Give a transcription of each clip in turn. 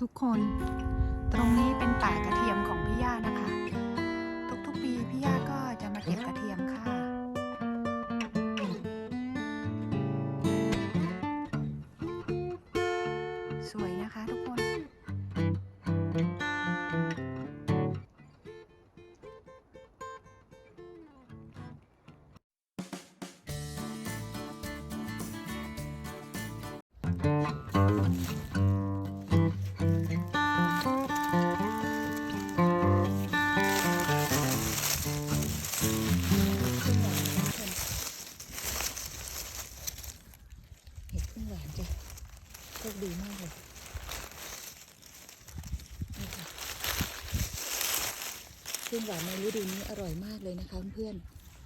ทุกคน ตรงนี้เป็นป่ากระเทียมของพี่ย่านะคะ ทุกๆปีพี่ย่าก็จะมาเก็บกระเทียมค่ะ พึ่งหวานในฤดูนี้อร่อยมากเลยนะคะเพื่อน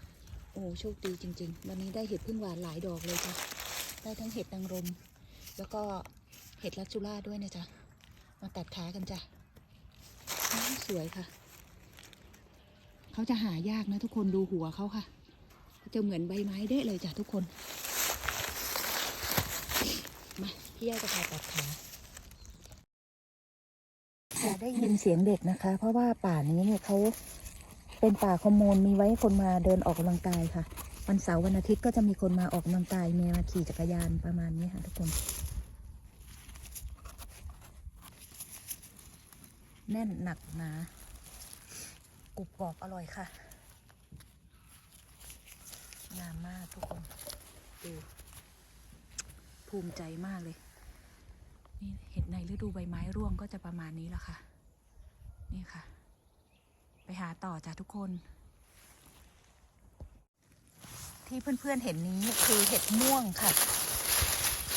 ๆโอ้โชคดีจริง ๆ วันนี้ได้เห็ดพึ่งหวานหลายดอกเลยจ้ะได้ทั้งเห็ดนางรม แล้วก็เห็ดลักจูล่าด้วยนะจ๊ะมาตัดขากันจ้ะสวยค่ะ เขาจะหายากนะทุกคนดูหัวเขาค่ะจะเหมือนใบไม้เด้เลยจ้ะทุกคน มาพี่ย่าจะพาตัดขา อย่าได้ยินเสียงเด็กนะคะ เพราะว่าป่านี้เนี่ยเขาเป็นป่าคอมมูนมีไว้คนมาเดินออกกำลังกายค่ะ วันเสาร์วันอาทิตย์ก็จะมีคนมาออกกำลังกายมีมาขี่จักรยานประมาณนี้ค่ะทุกคน แน่นหนักหนากรุบกรอบอร่อยค่ะงามมากทุกคนดูภูมิใจมากเลย นี่เห็ดในฤดูใบไม้ร่วงก็จะประมาณนี้ละค่ะ นี่ค่ะ ไปหาต่อจ้ะทุกคน ที่เพื่อนๆเห็นนี้คือเห็ดม่วงค่ะ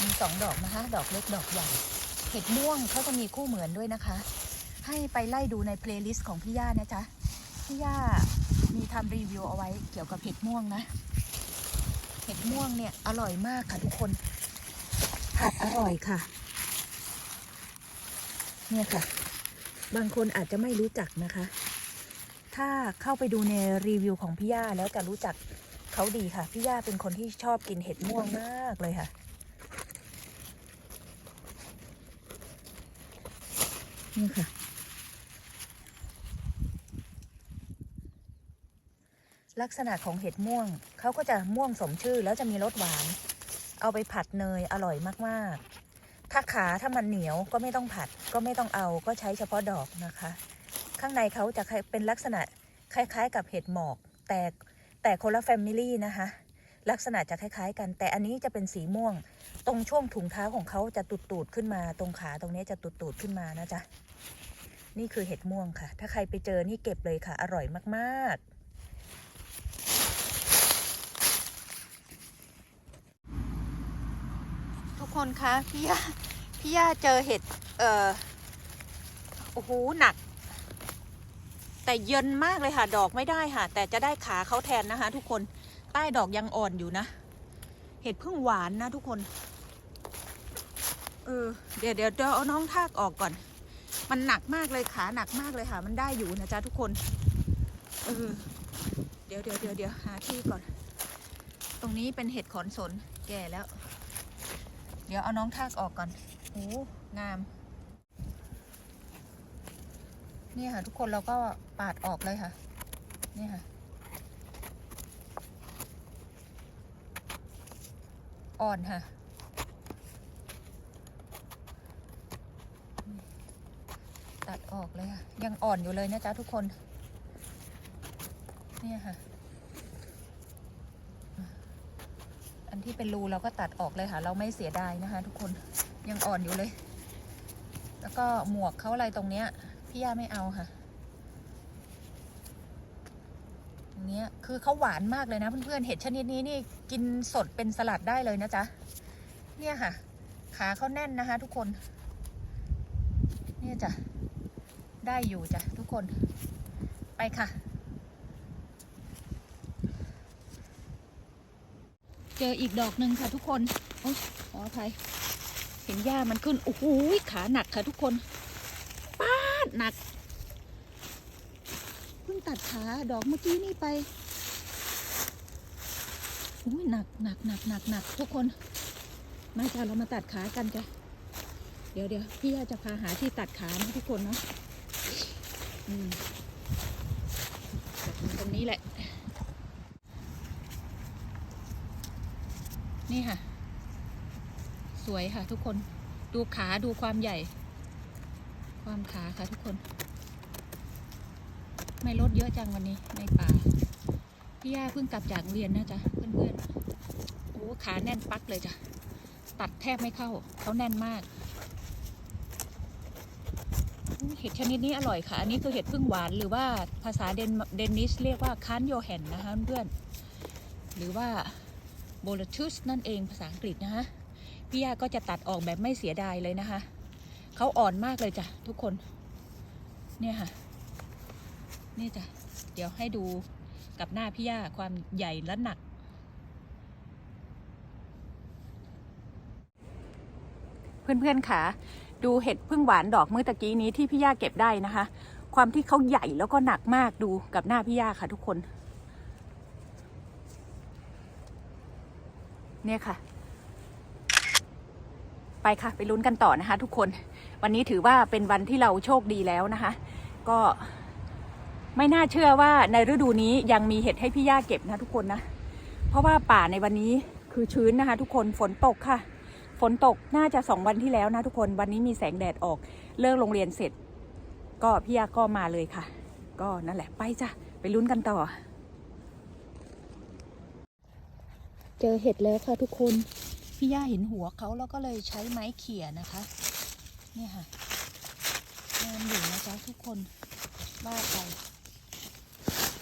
มีสองดอกนะคะ ดอกเล็กดอกใหญ่ เห็ดม่วงเขาจะมีคู่เหมือนด้วยนะคะ ให้ไปไล่ดูในเพลย์ลิสต์ของพี่ย่านะจ๊ะพี่ย่ามีทำรีวิวเอาไว้เกี่ยวกับเห็ดม่วงนะ เห็ดม่วงเนี่ยอร่อยมากค่ะทุกคนผัดอร่อยค่ะ เนี่ยค่ะ บางคนอาจจะไม่รู้จักนะคะ ถ้าเข้าไปดูในรีวิวของพี่ย่าแล้วจะรู้จักเขาดีค่ะ พี่ย่าเป็นคนที่ชอบกินเห็ดม่วงมากเลยค่ะ นี่ค่ะ ลักษณะของเห็ดม่วงเขาก็จะม่วงสมชื่อแล้วจะมีรสหวาน เอาไปผัดเนยอร่อยมาก ๆ ถ้าขาถ้ามันเหนียวก็ไม่ต้องผัดก็ไม่ต้องเอาก็ใช้เฉพาะดอกนะคะ ข้างในเขาจะเป็นลักษณะคล้ายๆ กับเห็ดหมอก แต่แต่คนละแฟมิลี่นะคะลักษณะจะคล้ายๆกัน แต่อันนี้จะเป็นสีม่วง ตรงช่วงถุงเท้าของเขาจะตุดๆขึ้นมาตรงขาตรงนี้จะตุดๆขึ้นมานะจ๊ะนี่คือเห็ดม่วงค่ะ ถ้าใครไปเจอนี่เก็บเลยค่ะ อร่อยมากๆ ทุก คนคะพี่ย่าพี่ย่าเจอเห็ด เอ่อโอ้โหหนัก แต่เย็นมากเลยค่ะ ดอกไม่ได้ค่ะ แต่จะได้ขาเขาแทนนะคะ ทุกคนใต้ดอกยังอ่อนอยู่นะ เห็ดเพิ่งหวานนะทุกคน เออเดี๋ยวเดี๋ยวเดี๋ยวเอาน้องทากออกก่อน มันหนักมากเลยขาหนักมากเลยค่ะ มันได้อยู่นะจ๊ะทุกคนเออเดี๋ยวเดี๋ยวเดี๋ยวเดี๋ยวหาที่ก่อน ตรงนี้เป็นเห็ดขอนสนแก่แล้ว เดี๋ยวเอาน้องทากออกก่อนโอ้งาม นี่ค่ะ ทุกคนเราก็ปาดออกเลยค่ะ นี่ค่ะ อ่อนค่ะ ตัดออกเลยค่ะ ยังอ่อนอยู่เลยนะจ๊ะทุกคน เนี่ยค่ะ อั นที่เป็นรูเราก็ตัดออกเลยค่ะ เราไม่เสียดายนะคะ ทุกคนยังอ่อนอยู่เลย แล้วก็หมวกเขาอะไรตรงเนี้ย พี่ย่าไม่เอาค่ะเนี้ยคือเขาหวานมากเลยนะเพื่อนๆเห็ดชนิดนี้นี่กินสดเป็นสลัดได้เลยนะจ๊ะเนี่ยค่ะ ขาเขาแน่นนะคะ ทุกคน เนี่ยจ้ะได้อยู่จ้ะทุกคน ไปค่ะ เจออีกดอกหนึ่งค่ะทุกคนโอ้ขออภัยเห็นหญ้ามันขึ้น โอ้โหขาหนักค่ะทุกคนป้าดหนัก เพิ่งตัดขาดอกเมื่อกี้นี่ไปโอ้ยหนักหนักหนักหนักหนักทุกคน มาจ้ะเรามาตัดขากันจ้ะดี๋ยวเดี๋ยวพี่ยาจะพาหาที่ตัดขานะทุกคนเนาะอืมตรงนี้แหละ นี่ค่ะ สวยค่ะทุกคนดูขาดูความใหญ่ ความขาค่ะทุกคน ไม่ลดเยอะจังวันนี้ในป่าพี่ย่าเพิ่งกลับจากเรียนนะจ๊ะเพื่อนๆโอ้ขาแน่นปักเลยจ้ะตัดแทบไม่เข้าเขาแน่นมากเห็ดชนิดนี้อร่อยค่ะ อันนี้คือเห็ดพึ่งหวานหรือว่าภาษาเดนเดนนิสเรียกว่าคันโยแฮนนะคะเพื่อน หรือว่า โบลทุสนั่นเองภาษาอังกฤษนะคะพี่ย่าก็จะตัดออกแบบไม่เสียดายเลยนะคะเขาอ่อนมากเลยจ้ะทุกคน เนี่ยค่ะ นี่จ้ะ เดี๋ยวให้ดูกับหน้าพี่ย่าความใหญ่และหนัก เพื่อนๆค่ะ ดูเห็ดพึ่งหวานดอกเมื่อตะกี้นี้ที่พี่ย่าเก็บได้นะคะ ความที่เขาใหญ่แล้วก็หนักมากดูกับหน้าพี่ย่าค่ะทุกคน เนี่ยค่ะ ไปค่ะ ไปลุ้นกันต่อนะคะ ทุกคน วันนี้ถือว่าเป็นวันที่เราโชคดีแล้วนะคะ ก็ไม่น่าเชื่อว่าในฤดูนี้ยังมีเห็ดให้พี่ย่าเก็บนะทุกคนนะ เพราะว่าป่าในวันนี้คือชื้นนะคะ ทุกคนฝนตกค่ะฝนตกน่าจะสองวันที่แล้วนะทุกคนวันนี้มีแสงแดดออกเลิกโรงเรียนเสร็จ ก็พี่ยาก็มาเลยค่ะ ก็นั่นแหละไปจ้ะ ไปลุ้นกันต่อ เจอเห็ดแล้วค่ะทุกคน พี่ย่าเห็นหัวเขาแล้วก็เลยใช้ไม้เขี่ยนะคะ นี่ค่ะงามอยู่นะจ๊ะทุกคนว่าไป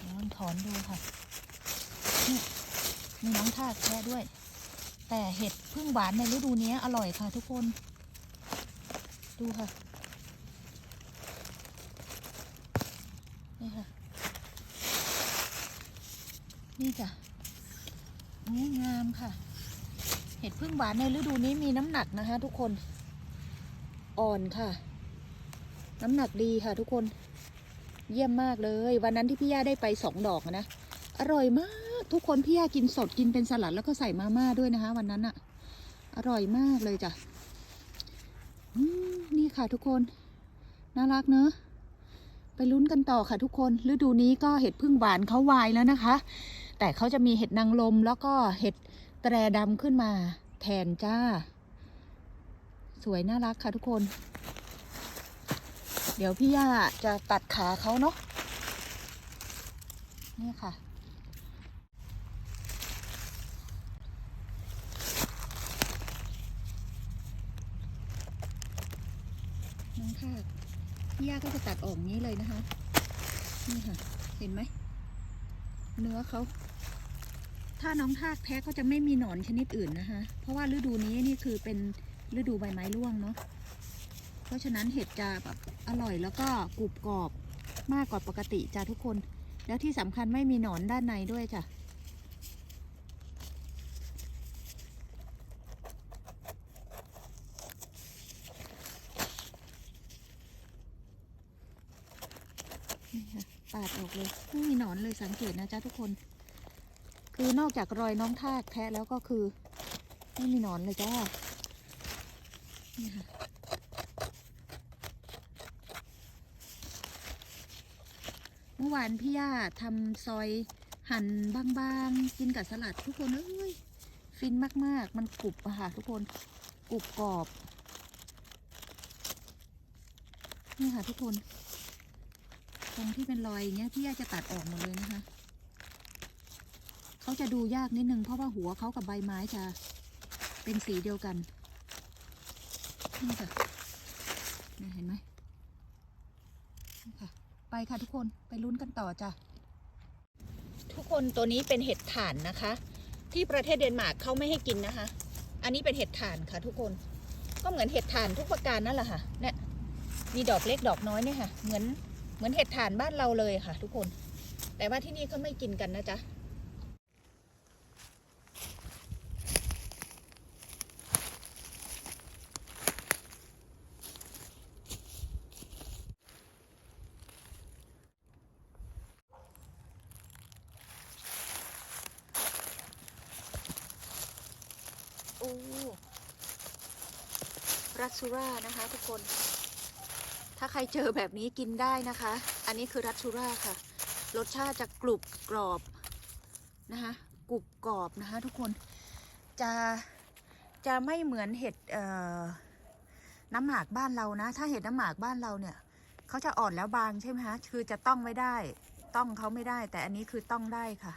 ลองถอนดูค่ะ นี่มีน้องทากแค่ด้วย แต่เห็ดพึ่งหวานในฤดูนี้อร่อยค่ะทุกคน ดูค่ะ นี่ค่ะ นี่จ้ะ งามค่ะ เห็ดพึ่งหวานในฤดูนี้มีน้ำหนักนะคะ ทุกคน อ่อนค่ะ น้ำหนักดีค่ะ ทุกคน เยี่ยมมากเลย วันนั้นที่พี่ย่าได้ไปสองดอกนะ อร่อยมาก ทุกคนพี่ย่ากินสดกินเป็นสลัดแล้วก็ใส่มาม่าด้วยนะคะ วันนั้นอะอร่อยมากเลยจ้ะนี่ค่ะทุกคน น่ารักเนอะไปลุ้นกันต่อค่ะทุกคน ฤดูนี้ก็เห็ดพึ่งหวานเขาวายแล้วนะคะ แต่เขาจะมีเห็ดนางลมแล้วก็เห็ดแตรดำขึ้นมา แทนจ้า สวยน่ารักค่ะทุกคน เดี๋ยวพี่ย่าจะตัดขาเขาเนาะนี่ค่ะน้องทากพี่ย่าก็จะตัดออกนี้เลยนะคะ นี่ค่ะ เห็นไหม เนื้อเขา ถ้าน้องทากแท้ก็จะไม่มีหนอนชนิดอื่นนะคะ เพราะว่าฤดูนี้นี่คือเป็นฤดูใบไม้ร่วงเนาะ เพราะฉะนั้นเห็ดจะแบบอร่อยแล้วก็กรุบกรอบมากกว่าปกติจ้ะทุกคน แล้วที่สำคัญไม่มีหนอนด้านในด้วยจ้ะนี่ค่ะปาดออกเลยไม่มีหนอนเลยสังเกตนะจ๊ะทุกคน คือนอกจากรอยน้องทากแทะแล้วก็คือ ไม่มีหนอนเลยจ้านี่ค่ะเมื่อวานพี่ย่าทำซอยหั่นบางๆ กินกับสลัดทุกคนเอ้ยฟินมากๆ มันกรุบอะค่ะทุกคนกรุบกรอบ นี่ค่ะทุกคน ตรงที่เป็นรอยอย่างเงี้ยพี่ย่าจะตัดออกหมดเลยนะคะ เขาจะดูยากนิดนึงเพราะว่าหัวเขากับใบไม้จะเป็นสีเดียวกันนี่ค่ะเนี่เห็นไหมนี่ค่ะ ไปค่ะทุกคนไปลุ้นกันต่อจ้ะทุกคนตัวนี้เป็นเห็ดถ่านนะคะ ที่ประเทศเดนมาร์กเขาไม่ให้กินนะคะ อันนี้เป็นเห็ดถ่านค่ะ ทุกคนก็เหมือนเห็ดถ่านทุกประการนั่นแหละค่ะเนี่ยมีดอกเล็กดอกน้อยเนี่ยค่ะ เหมือนเหมือนเห็ดถ่านบ้านเราเลยค่ะ ทุกคน แต่ว่าที่นี่เขาไม่กินกันนะจ๊ะ รรัสซูรานะคะ ทุกคน ถ้าใครเจอแบบนี้กินได้นะคะ อันนี้คือรัสซูราค่ะ รสชาติจะกรุบกรอบนะคะกรุบกรอบนะคะทุกคนจะจะไม่เหมือนเห็ดน้ำหมากบ้านเรานะ ถ้าเห็ดน้ำหมากบ้านเราเนี่ยเขาจะอ่อนแล้วบางใช่ไหมคะคือจะต้องไม่ได้ ต้องเขาไม่ได้ แต่อันนี้คือต้องได้ค่ะ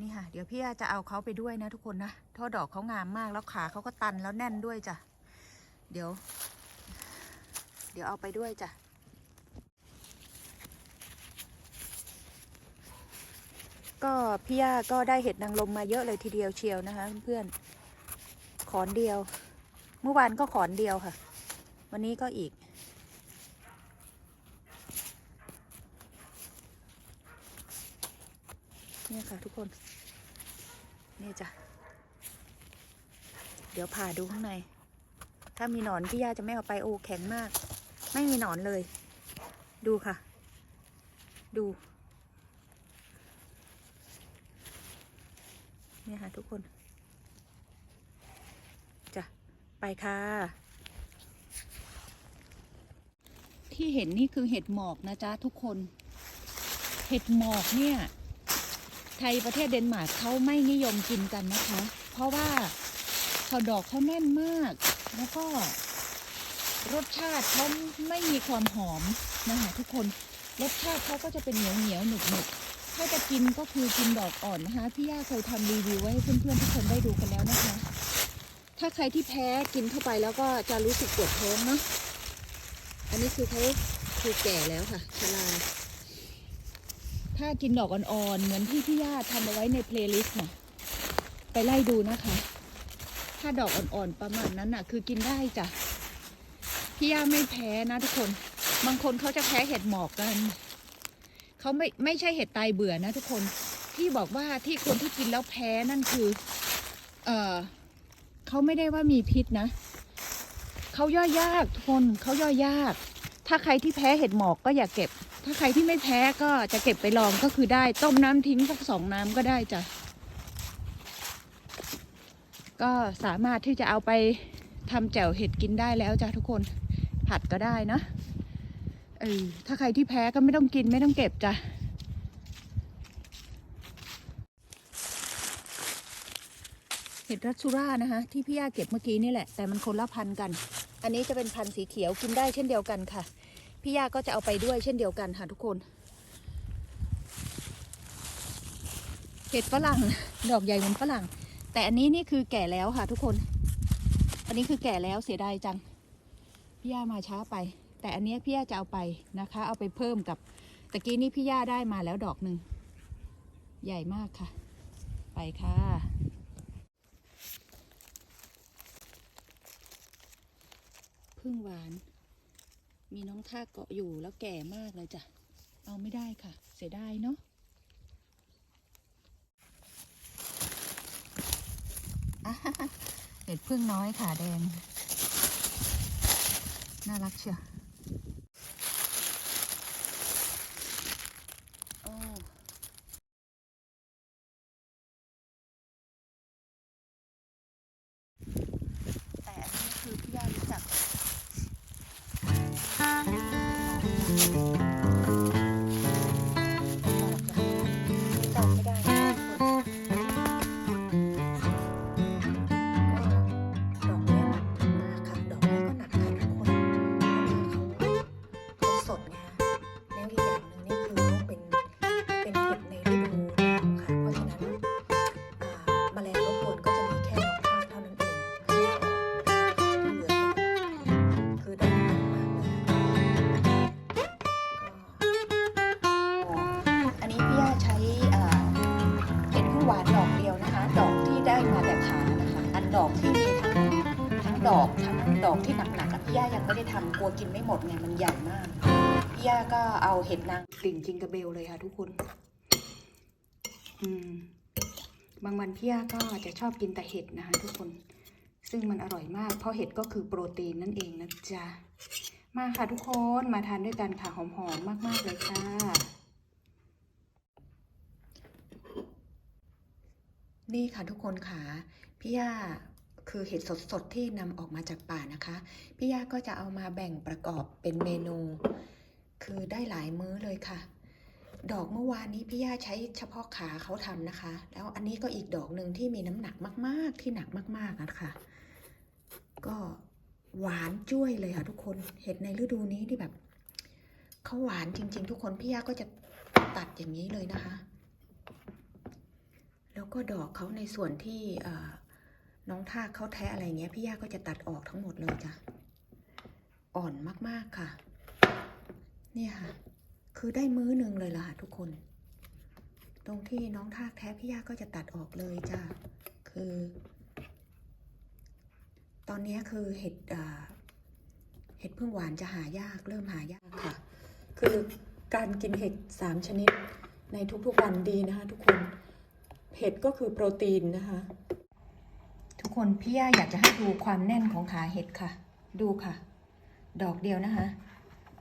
นี่ค่ะ เดี๋ยวพี่จะเอาเขาไปด้วยนะทุกคนนะท่อดอกเขางามมากแล้วขาเขาก็ตันแล้วแน่นด้วยจ้ะ เดี๋ยว เดี๋ยวเอาไปด้วยจ้ะ ก็พี่ย่าก็ได้เห็ดนางรมมาเยอะเลยทีเดียวเชียวนะคะเพื่อนๆขอนเดียว เมื่อวานก็ขอนเดียวค่ะ วันนี้ก็อีก เนี่ยค่ะทุกคน นี่จ้ะ เดี๋ยวผ่าดูข้างใน ถ้ามีหนอนพี่ย่าจะไม่เอาไปโอ้แข็งมาก ไม่มีหนอนเลย ดูค่ะ ดูเนี่ยค่ะทุกคนจ้ะไปค่ะ ที่เห็นนี่คือเห็ดหมอกนะจ๊ะทุกคน เห็ดหมอกเนี่ย ไทยประเทศเดนมาร์กเขาไม่นิยมกินกันนะคะ เพราะว่าเขาดอกเขาแน่นมาก แล้วก็รสชาติเขาไม่มีความหอมนะคะทุกคนรสชาติเขาก็จะเป็นเหนียวเหนียวหนึบหนึบถ้าจะกินก็คือกินดอกอ่อนนะคะพี่ย่าเคยทำรีวิวไว้ให้เพื่อนๆทุกคนได้ดูกันแล้วนะคะ ถ้าใครที่แพ้กินเข้าไปแล้วก็จะรู้สึกปวดท้องเนาะอันนี้คือเขาคือแก่แล้วค่ะชราถ้ากินดอกอ่อนๆเหมือนที่พี่ย่าทำเอาไว้ในเพลย์ลิสต์น่ะไปไล่ดูนะคะ ถ้าดอกอ่อนๆประมาณนั้นน่ะ คือกินได้จ้ะพี่ย่าไม่แพ้นะทุกคน บางคนเขาจะแพ้เห็ดหมอกกันเขาไม่ไม่ใช่เห็ดตายเบื่อนะทุกคนที่บอกว่าที่คนที่กินแล้วแพ้นั่นคือ เออเขาไม่ได้ว่ามีพิษนะเขาย่อยยากทุกคนเขาย่อยยาก ถ้าใครที่แพ้เห็ดหมอกก็อย่าเก็บ ถ้าใครที่ไม่แพ้ก็จะเก็บไปลองก็คือได้ต้มน้ำทิ้งสักสองน้ำก็ได้จ้ะ ก็สามารถที่จะเอาไปทำแจ่วเห็ดกินได้แล้วจ้ะทุกคนผัดก็ได้นะเออถ้าใครที่แพ้ก็ไม่ต้องกินไม่ต้องเก็บจ้ะเห็ดรัสซูรานะคะที่พี่ย่าเก็บเมื่อกี้นี่แหละ แต่มันคนละพันกัน อันนี้จะเป็นพันสีเขียวกินได้เช่นเดียวกันค่ะ พี่ย่าก็จะเอาไปด้วยเช่นเดียวกันค่ะทุกคน เห็ดฝรั่งดอกใหญ่เหมือนฝรั่ง แต่อันนี้นี่คือแก่แล้วค่ะทุกคน อันนี้คือแก่แล้วเสียดายจัง พี่ย่ามาช้าไป แต่อันนี้พี่ย่าจะเอาไปนะคะ เอาไปเพิ่มกับตะกี้นี่พี่ย่าได้มาแล้วดอกหนึ่งใหญ่มากค่ะ ไปค่ะ พึ่งหวาน มีน้องท่าเกาะอยู่แล้วแก่มากเลยจ้ะ เอาไม่ได้ค่ะ เสียดายเนาะ อะ เห็ดพึ่งน้อยขาแดง น่ารักเชียว แล้าเอาเห็ดนางกลิ่นจิงกระเบลเลยค่ะทุกคน อืม บางวันพี่ย่าก็จะชอบกินแต่เห็ดนะคะทุกคน ซึ่งมันอร่อยมาก เพราะเห็ดก็คือโปรตีนนั่นเองนะจ๊ะ มาค่ะทุกคนมาทานด้วยกันค่ะหอมๆมาก ๆเลยค่ะนี่ค่ะทุกคนค่ะพี่ย่าคือเห็ดสดๆที่นำออกมาจากป่านะคะพี่ย่าก็จะเอามาแบ่งประกอบเป็นเมนู คือได้หลายมื้อเลยค่ะ ดอกเมื่อวานนี้พี่ย่าใช้เฉพาะขาเขาทำนะคะ แล้วอันนี้ก็อีกดอกหนึ่งที่มีน้ำหนักมากๆ ที่หนักมากๆนะคะ ก็หวานจ้วยเลยค่ะทุกคนเห็ดในฤดูนี้ที่แบบเขาหวานจริง ๆ ทุกคนพี่ย่าก็จะตัดอย่างนี้เลยนะคะ แล้วก็ดอกเขาในส่วนที่น้องทากเขาแทะอะไรเงี้ยพี่ย่าก็จะตัดออกทั้งหมดเลยจ้ะอ่อนมากๆค่ะ นี่ค่ะ คือได้มื้อหนึ่งเลยล่ะค่ะทุกคน ตรงที่น้องทากแท้พี่ย่าก็จะตัดออกเลยจ้ะคือ ตอนนี้คือเห็ดเห็ดพึ่งหวานจะหายากเริ่มหายากค่ะ คือการกินเห็ดสามชนิดในทุกๆวันดีนะคะทุกคนเห็ดก็คือโปรตีนนะคะ ทุกคนพี่ย่าอยากจะให้ดูความแน่นของขาเห็ดค่ะ ดูค่ะ ดอกเดียวนะคะ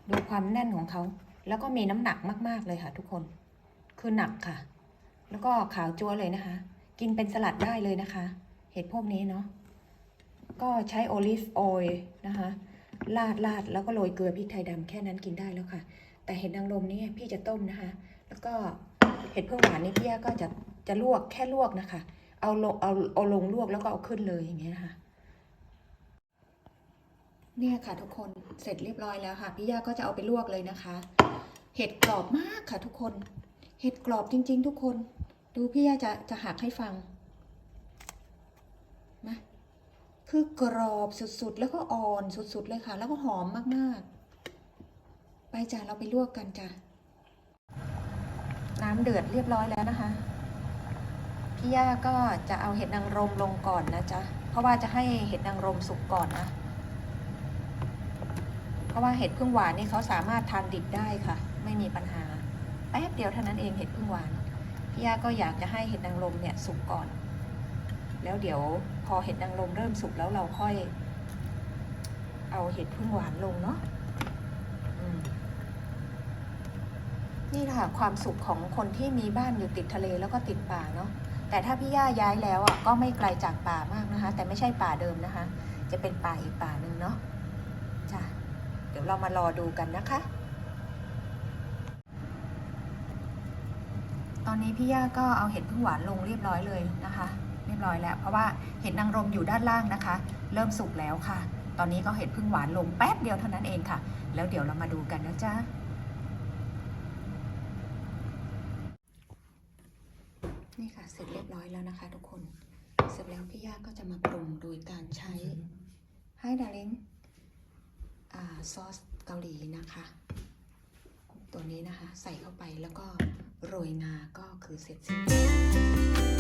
ดูความแน่นของเขา แล้วก็มีน้ำหนักมากๆเลยค่ะ ทุกคน คือหนักค่ะ แล้วก็ขาวจั๊วเลยนะคะ กินเป็นสลัดได้เลยนะคะ เห็ดพวกนี้เนาะ ก็ใช้โอลิฟออยล์นะคะลาดลาดแล้วก็โรยเกลือพริกไทยดำแค่นั้นกินได้แล้วค่ะ แต่เห็ดนางรมนี่พี่จะต้มนะคะ แล้วก็เห็ดเพิ่งหวานนี่พี่ก็จะจะลวกแค่ลวกนะคะ เอาลงเอาเอาลงลวกแล้วก็เอาขึ้นเลยอย่างเงี้ยค่ะ เนี่ยค่ะทุกคนเสร็จเรียบร้อยแล้วค่ะพี่ย่าก็จะเอาไปลวกเลยนะคะ เห็ดกรอบมากค่ะทุกคน เห็ดกรอบจริง ๆ ทุกคน ดูพี่ย่าจะจะหักให้ฟังนะคือกรอบสุดๆ แล้วก็อ่อนสุดๆเลยค่ะ แล้วก็หอมมากๆ ไปจ้ะเราไปลวกกันจ้ะน้ำเดือดเรียบร้อยแล้วนะคะพี่ย่าก็จะเอาเห็ดนางรมลงก่อนนะจ๊ะเพราะว่าจะให้เห็ดนางรมสุกก่อนนะ เพราะว่าเห็ดพึ่งหวานนี่เขาสามารถทานดิบได้ค่ะ ไม่มีปัญหาแป๊บเดียวเท่านั้นเองเห็ดพึ่งหวานพี่ย่าก็อยากจะให้เห็ดนางรมเนี่ยสุกก่อน แล้วเดี๋ยวพอเห็ดนางรมเริ่มสุกแล้วเราค่อย เอาเห็ดพึ่งหวานลงเนาะนี่ค่ะความสุขของคนที่มีบ้านอยู่ติดทะเลแล้วก็ติดป่าเนาะแต่ถ้าพี่ย่าย้ายแล้วอะก็ไม่ไกลจากป่ามากนะคะ แต่ไม่ใช่ป่าเดิมนะคะ จะเป็นป่าอีกป่าหนึ่งเนาะ เดี๋ยวเรามารอดูกันนะคะ ตอนนี้พี่ย่าก็เอาเห็ดพึ่งหวานลงเรียบร้อยเลยนะคะ เรียบร้อยแล้ว เพราะว่าเห็ดนางรมอยู่ด้านล่างนะคะ เริ่มสุกแล้วค่ะ ตอนนี้ก็เห็ดพึ่งหวานลงแป๊บเดียวเท่านั้นเองค่ะ แล้วเดี๋ยวเรามาดูกันนะจ๊ะ นี่ค่ะ เสร็จเรียบร้อยแล้วนะคะ ทุกคน เสร็จแล้วพี่ย่าก็จะมาปรุงโดยการใช้ ให้ดาริงซอสเกาหลี นะคะ ตัวนี้นะคะใส่เข้าไปแล้วก็โรยงาก็คือเสร็จสิ้น